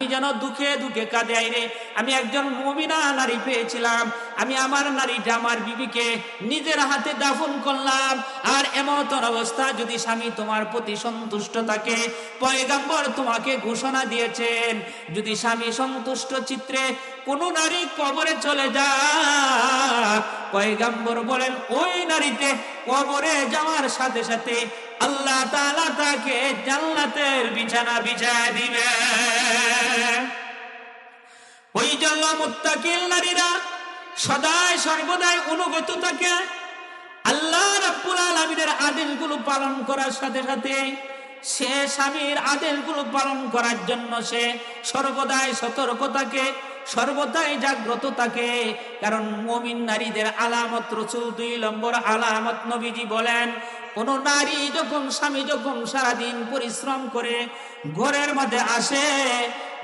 যেন দুঃখে দুঃখে কাঁদে আইরে আমি একজন মমিনা নারী পেয়েছিলাম। আমি আমার নারীটা, আমার বিবিকে নিজের হাতে দাফন করলাম। আর এমতন অবস্থা যদি স্বামী তোমার প্রতি সন্তুষ্ট থাকে, পয়গাম্বর তোমাকে ঘোষণা দিয়েছেন, যদি স্বামী সন্তুষ্ট চিত্রে কোন নারী কবরে চলে যা পয়গাম্বর বলেন, ওই নারীতে কবরে যাওয়ার সাথে সাথে আল্লাহ তাআলা তাকে জান্নাতের বিছানা বিছায় দিবে। ওই জন্য মুত্তাকিল নারীরা সদায় সর্বদাই অনুগত থাকে। আল্লাহ রাব্বুল আলামিনের আদেশগুলো পালন করার সাথে সাথে সে স্বামীর আদেশগুলো পালন করার জন্য সে সর্বদাই সতর্ক থাকে। সর্বদাই জাগ্রত থাকে কারণ মমিন নারীদের আলামত রসুল দুই নম্বর আলামত নবীজি বলেন, কোন নারী যখন, স্বামী যখন সারাদিন পরিশ্রম করে ঘরের মধ্যে আসে,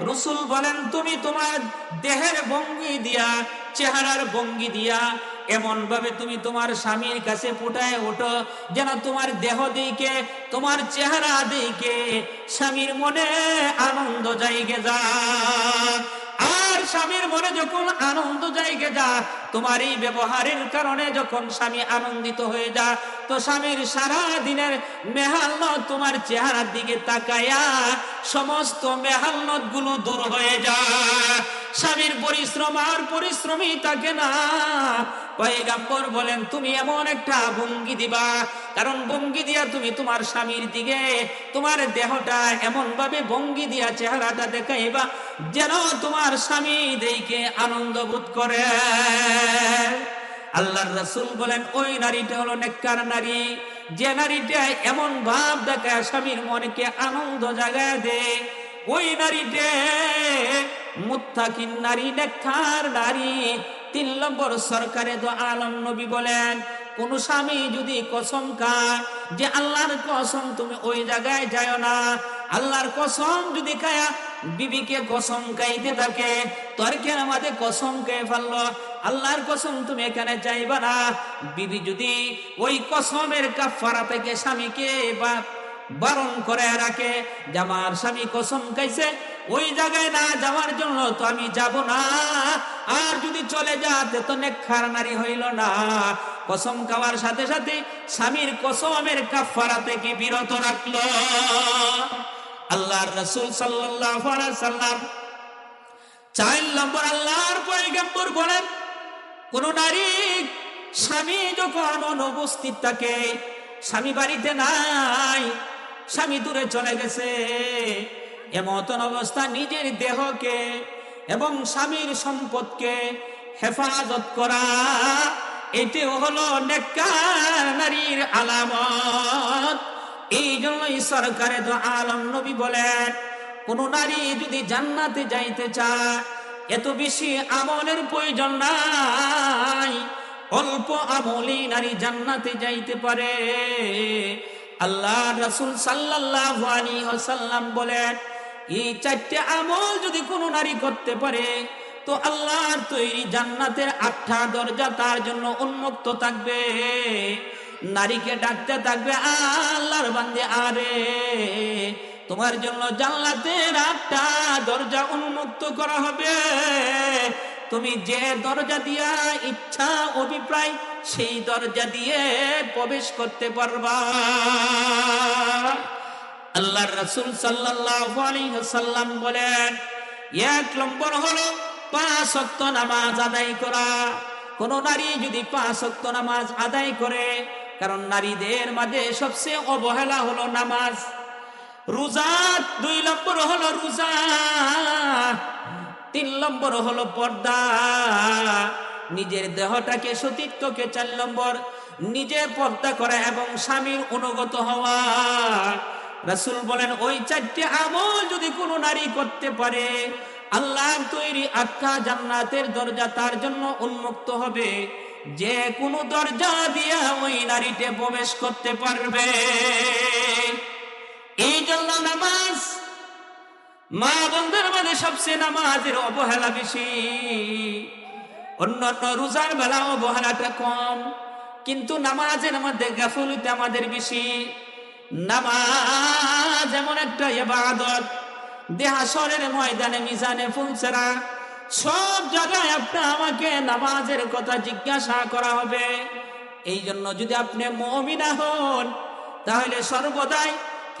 রসুল বলেন, তুমি তোমার দেহের ভঙ্গি দিয়া, চেহারার ভঙ্গি দিয়া এমন ভাবে তুমি তোমার স্বামীর কাছে ফুটায় ওঠো, যেন তোমার দেহ দিকে, তোমার চেহারা দিকে স্বামীর মনে আনন্দ জায়গে যা। আর স্বামীর মনে যখন আনন্দ জায়গা যা তোমার এই ব্যবহারের কারণে যখন স্বামী আনন্দিত হয়ে যা তো স্বামীর সারা দিনের মেহান্ন তোমার চেহারার দিকে তাকায়া সমস্ত মেহান্নতগুলো দূর হয়ে যা স্বামীর পরিশ্রম আর পরিশ্রমই থাকে না। পয়গাম্বর বলেন, তুমি এমন একটা ভঙ্গি দিবা, কারণ ভঙ্গি দিয়া তুমি তোমার স্বামীর দিকে, তোমার দেহটা এমন ভাবে ভঙ্গি দিয়া চেহারাটা দেখাইবা, যেন তোমার স্বামী দেখে আনন্দ বোধ করে। আল্লাহর রাসূল বলেন, ওই নারীটা হলো নেককার নারী। যে নারীটা এমন ভাব দেখায় স্বামীর মনকে আনন্দ জাগায় দে, ওই নারীটা মুত্তাকিন নারী, নেককার নারী। তিন নম্বর সরকারে তো আলম নবী বলেন, কোন স্বামী যদি কসম খায় যে আল্লাহর কসম তুমি ওই জায়গায় যায় না, আল্লাহর কসম যদি খায়া, বিবিকে কসম খাইতে থাকে, তর্কের আমাদের কসম খেয়ে ফেলল। আল্লাহর কসম, তুমি এখানে চাইবা না। বিবি যদি ওই কসমের কাফারা থেকে স্বামীকে বা বারণ করে রাখে, যে আমার স্বামী কসম খাইছে, ওই জায়গায় না যাওয়ার জন্য তো আমি যাব না। আর যদি চলে যাতে তো নেখার নারী হইল না। কসম খাওয়ার সাথে সাথে স্বামীর কসমের কাফারা থেকে বিরত রাখল। আল্লাহর রসুল আলাইহি সাল্লাম চার নম্বর আল্লাহর পয়গম্বর বলেন কোন নারী স্বামী যখন অনুপস্থিত থাকে, স্বামী বাড়িতে নাই, স্বামী দূরে চলে গেছে, এমতন অবস্থা নিজের দেহকে এবং স্বামীর সম্পদকে হেফাজত করা এটিও হলো নারীর আলামত। এই জন্যই সরকারে তো আলম নবী বলেন, কোন নারী যদি জান্নাতে যাইতে চায় এত বেশি আমলের প্রয়োজন নাই। অল্প আমলি নারী জান্নাতে যাইতে পারে। আল্লাহ রাসূল ওয়াসাল্লাম বলেন, এই চারটে আমল যদি কোনো নারী করতে পারে, তো আল্লাহর তৈরি জান্নাতের আটটা দরজা তার জন্য উন্মুক্ত থাকবে। নারীকে ডাকতে থাকবে আল্লাহর বান্দে, আরে তোমার জন্য জান্নাতের আটটা দরজা উন্মুক্ত করা হবে। তুমি যে দরজা দিয়া ইচ্ছা অভিপ্রায়, সেই দরজা দিয়ে প্রবেশ করতে পারবা। আল্লাহর রাসূল আলাইহি বলেন, এক নম্বর হলো পাঁচ ওয়াক্ত নামাজ আদায় করা। কোন নারী যদি পাঁচ ওয়াক্ত নামাজ আদায় করে, কারণ নারীদের মাঝে সবচেয়ে অবহেলা হলো নামাজ। রোজা, দুই নম্বর হলো রোজা, তিন নম্বর হলো পর্দা। নিজের দেহটাকে সতীত্বকে চার নম্বর নিজে পর্দা করা এবং স্বামীর অনুগত হওয়া। রাসূল বলেন, ওই চারটি আমল যদি কোনো নারী করতে পারে আল্লাহ তৈরি আখ্যা জান্নাতের দরজা তার জন্য উন্মুক্ত হবে। যে কোনো দরজা দিয়ে ওই নারীতে প্রবেশ করতে পারবে। এই জন্য নামাজ মা বন্ধুর মধ্যে সবচেয়ে নামাজের অবহেলা বেশি। অন্যান্য রোজার বেলা অবহেলাটা কম, কিন্তু নামাজের মধ্যে গাফলুতে আমাদের বেশি। নামাজ এমন একটা ইবাদত দেহাসরের ময়দানে, মিজানে ফুলসেরা সব জায়গায় আপনি আমাকে নামাজের কথা জিজ্ঞাসা করা হবে। এই জন্য যদি আপনি মমিনা হন, তাহলে সর্বদাই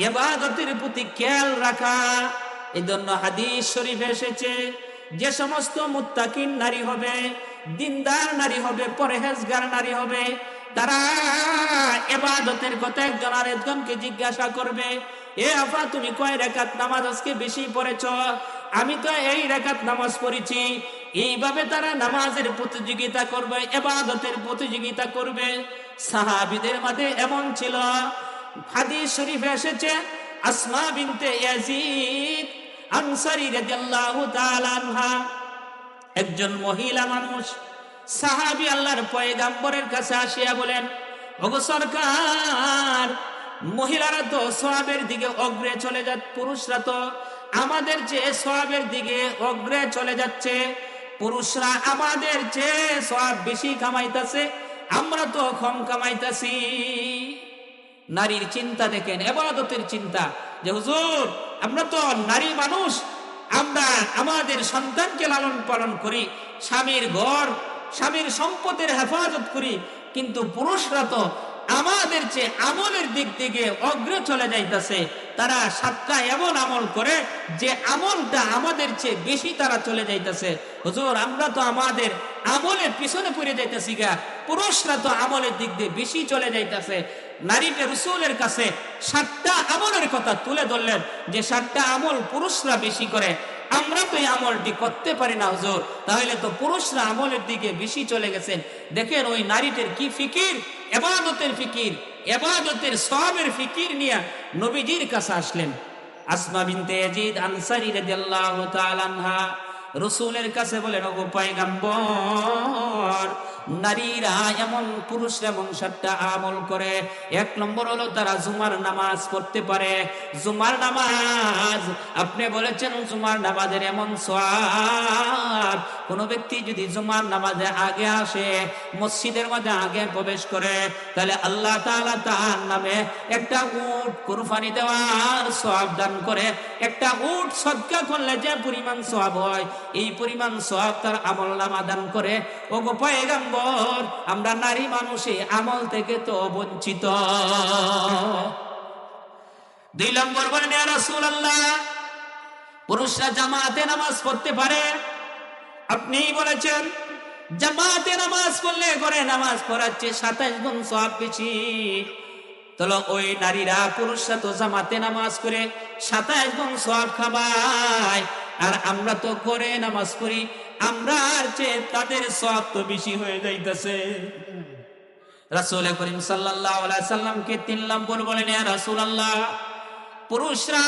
এবাদতের প্রতি খেয়াল রাখা। এই জন্য হাদিস শরীফ এসেছে, যে সমস্ত মুত্তাকিন নারী হবে, দিনদার নারী হবে, পরহেজগার নারী হবে, তারা এবাদতের কথা একজন আরেকজনকে জিজ্ঞাসা করবে, এ আফা, তুমি কয় রেখাত নামাজ আজকে বেশি পড়েছ? আমি তো এই রেখাত নামাজ পড়েছি। এইভাবে তারা নামাজের প্রতিযোগিতা করবে এবাদতের প্রতিযোগিতা করবে। সাহাবিদের মাঝে এমন ছিল। হাদিস শরীফে এসেছে, আসমা বিনতে ইয়াজিদ রাদিয়াল্লাহু তাআলা আনহা। একজন মহিলা মানুষ সাহাবি আল্লাহর পয়গাম্বরের কাছে আসিয়া বলেন, ওগো সরকার, মহিলারা তো সোয়াবের দিকে অগ্রে চলে যাচ্ছে পুরুষরা তো আমাদের চেয়ে সোয়াবের দিকে অগ্রে চলে যাচ্ছে। পুরুষরা আমাদের চেয়ে সোয়াব বেশি কামাইতাছে, আমরা তো কম কামাইতাছি। নারীর চিন্তা দেখেন, এবাদতের চিন্তা। যে হুজুর, আমরা তো নারী মানুষ, আমরা আমাদের সন্তানকে লালন পালন করি, স্বামীর ঘর, স্বামীর সম্পদের হেফাজত করি, কিন্তু পুরুষরা তো আমাদের চেয়ে আমলের দিক থেকে অগ্রে চলে যাইতেছে। তারা সাতটা এমন আমল করে, যে আমলটা আমাদের চেয়ে বেশি তারা চলে যাইতেছে। হুজুর, আমরা তো আমাদের আমলের পিছনে পড়ে যাইতেছি গা। পুরুষরা তো আমলের দিক দিয়ে বেশি চলে যাইতেছে। নারীকে রসুলের কাছে সাতটা আমলের কথা তুলে ধরলেন যে সাতটা আমল পুরুষরা বেশি করে। আমরা তো এই আমলটি করতে পারি না, হুজুর। তাহলে তো পুরুষরা আমলের দিকে বেশি চলে গেছেন। দেখেন ওই নারীদের কি ফিকির? এবাদতের ফিকির, এবাদতের সবের ফিকির নিয়ে নবীজির কাছে আসলেন। আসমা বিনতে ইয়াজিদ আনসারী রাদিয়াল্লাহু তাআলা আনহা রসুলের কাছে বলেন, ওগো পয়গাম্বর নারীরা এমন পুরুষরা এমন সাতটা আমল করে। এক নম্বর হলো তারা জুমার নামাজ পড়তে পারে। জুমার নামাজ, আপনি বলেছেন জুমার নামাজের এমন সওয়াব। কোন ব্যক্তি যদি জুমার নামাজে আগে আসে, মসজিদের মধ্যে আগে প্রবেশ করে, তাহলে আল্লাহ তাআলা তার নামে একটা উট, কুরবানি দেওয়ার সওয়াব দান করে। একটা উট সদকা করলে যে পরিমাণ সওয়াব হয়, এই পরিমাণ সওয়াব তার আমল নামা দান করে। ও গো পয়গাম্বর আমরা নারী মানুষে আমল থেকে তো বঞ্চিত। দুই নম্বর বলেন রাসূলুল্লাহ, পুরুষরা জামাতে নামাজ পড়তে পারে? আপনি বলেছেন, জামাতে নামাজ পড়লে করে নামাজ পড়াচ্ছে সাতাশ গুণ সব বেশি। তাহলে ওই নারীরা পুরুষরা তো জামাতে নামাজ করে সাতাশ গুণ সব খাবায়। আর আমরা তো করে নামাজ পড়ি, আমরা আর চেয়ে তাদের সব তো বেশি হয়ে যাইতেছে। রাসুল করিম সাল্লাহামকে তিন নম্বর বলেন আল্লাহ রাসূলুল্লাহ, পুরুষরা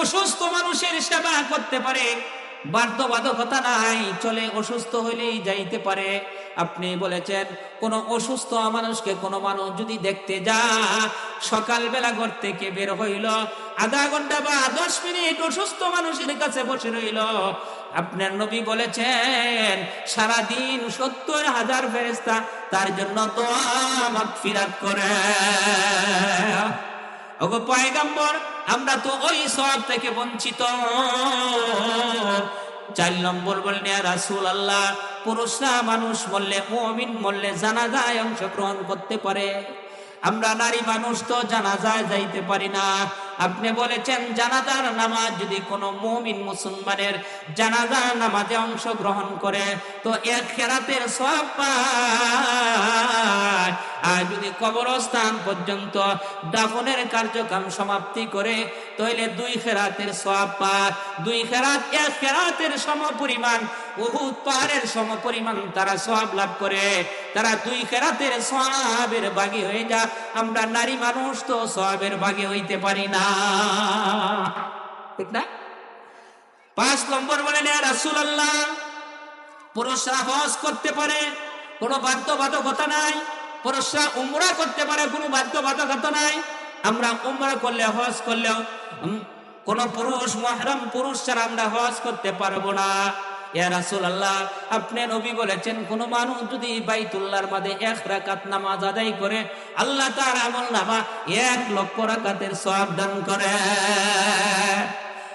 অসুস্থ মানুষের সেবা করতে পারে, বাধ্যবাধকতা নাই, চলে অসুস্থ হইলেই যাইতে পারে। আপনি বলেছেন, কোন অসুস্থ মানুষকে কোন মানুষ যদি দেখতে যা সকালবেলা ঘর থেকে বের হইল, আধা ঘণ্টা বা দশ মিনিট অসুস্থ মানুষের কাছে বসে রইল। আপনার নবী বলেছেন, সারাদিন সত্তর হাজার ফেরেস্তা তার জন্য দোয়া ফিরাত করে। ওগো পয়গাম্বর, আমরা তো ওই সব থেকে বঞ্চিত। চার নম্বর বললেন রাসুল আল্লাহ পুরুষরা মানুষ বললে মমিন বললে জানাজায় অংশগ্রহণ করতে পারে। আমরা নারী মানুষ তো জানাজায় যাইতে পারি না। আপনি বলেছেন, জানাজার নামাজ যদি কোনো মমিন মুসলমানের জানাজার নামাজে অংশগ্রহণ করে তো এক খেরাতের সব আর যদি কবরস্থান পর্যন্ত দাফনের কার্যক্রম সমাপ্তি করে, তাহলে দুই খেরাতের সব দুই খেরাত, এক খেরাতের সম পরিমাণ উহুদ পাহাড়ের সম পরিমাণ তারা সব লাভ করে। তারা দুই খেরাতের সবের বাগি হয়ে যা। আমরা নারী মানুষ তো সবের বাগি হইতে পারি না। ঠিক না? পাঁচ নম্বর বলেন রাসুল্লাহ পুরুষরা হজ করতে পারে, কোনো বাধ্যবাধকতা নাই। পুরুষরা উমরা করতে পারে, কোনো বাধ্যবাধকতা নাই। আমরা উমরা করলে, হজ করলেও কোন পুরুষ, মহরম পুরুষ ছাড়া আমরা হজ করতে পারব না। ইয়া রাসূলুল্লাহ, আপনি নবী বলেছেন, কোন মানুষ যদি বাইতুল্লাহর মাঝে এক রাকাত নামাজ আদায় করে, আল্লাহ তার আমল নামা এক লক্ষ রাকাতের সওয়াব দান করে।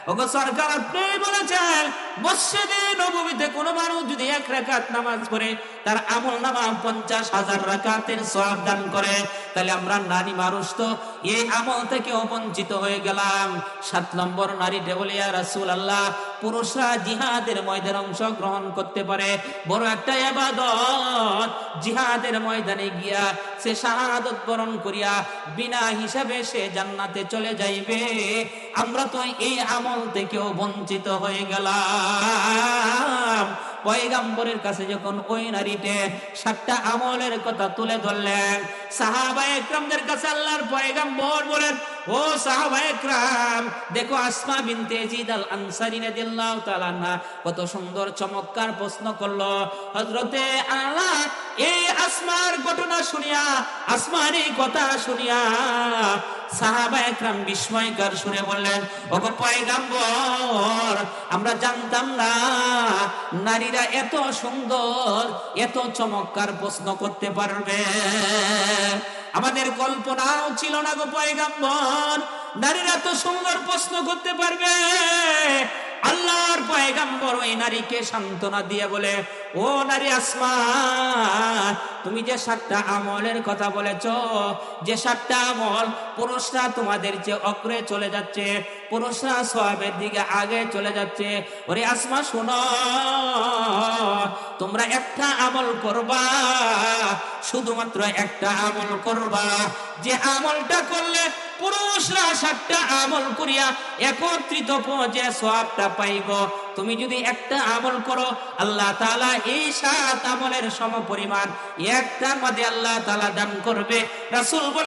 ওগো সরকার, আপনি বলেছেন, মসজিদে নবমীতে কোনো মানুষ যদি এক রাকাত নামাজ পড়ে, তার আমল নামা পঞ্চাশ হাজার রাকাতের সব দান করে, তাহলে আমরা নারী মানুষ তো এই আমল থেকে বঞ্চিত হয়ে গেলাম। সাত নম্বর নারী ডেবলিয়া রাসুল আল্লাহ পুরুষরা জিহাদের ময়দানে অংশগ্রহণ করতে পারে। বড় একটা এবাদত জিহাদের ময়দানে গিয়া সে শাহাদত বরণ করিয়া বিনা হিসাবে সে জান্নাতে চলে যাইবে। আমরা তো এই আমল থেকেও বঞ্চিত হয়ে গেলাম। পয়গাম্বরের কাছে যখন ওই নারীতে সাতটা আমলের কথা তুলে ধরলেন সাহাবা একরামদের কাছে আল্লাহর পয়গাম্বর বলেন ও সাহাবা একরাম, দেখো আসমা বিনতে জিদ আল আনসারী রাদিয়াল্লাহু তাআলা আনহা কত সুন্দর চমৎকার প্রশ্ন করল, হযরতে আলা এই আসমার ঘটনা শুনিয়া, আসমার এই কথা শুনিয়া সাহাবা একরাম বিস্ময়কর শুনে বললেন, ওগো পয়গাম্বর, আমরা জানতাম না নারীরা এত সুন্দর, এত চমৎকার প্রশ্ন করতে পারবে। আমাদের কল্পনাও ছিল না গো পয়গাম্বর। নারীরা এত সুন্দর প্রশ্ন করতে পারবে। আল্লাহর পয়গাম্বর ওই নারীকে সান্ত্বনা দিয়ে বলে, ও নারী আসমা তুমি যে সাতটা আমলের কথা বলেছ, যে সাতটা আমল পুরুষরা তোমাদের যে অগ্রে চলে যাচ্ছে, পুরুষরা সবের দিকে আগে চলে যাচ্ছে, ওরে আসমা, শোনো তোমরা একটা আমল করবা, শুধুমাত্র একটা আমল করবা। যে আমলটা করলে পুরুষরা সাতটা আমল করিয়া একত্রিত যে সবটা পাইব। তুমি যদি একটা আমল করো, আল্লাহ তালা এই সাত আমলের সম পরিমাণ একটার মধ্যে আল্লাহ তালা দান করবে। রাসূল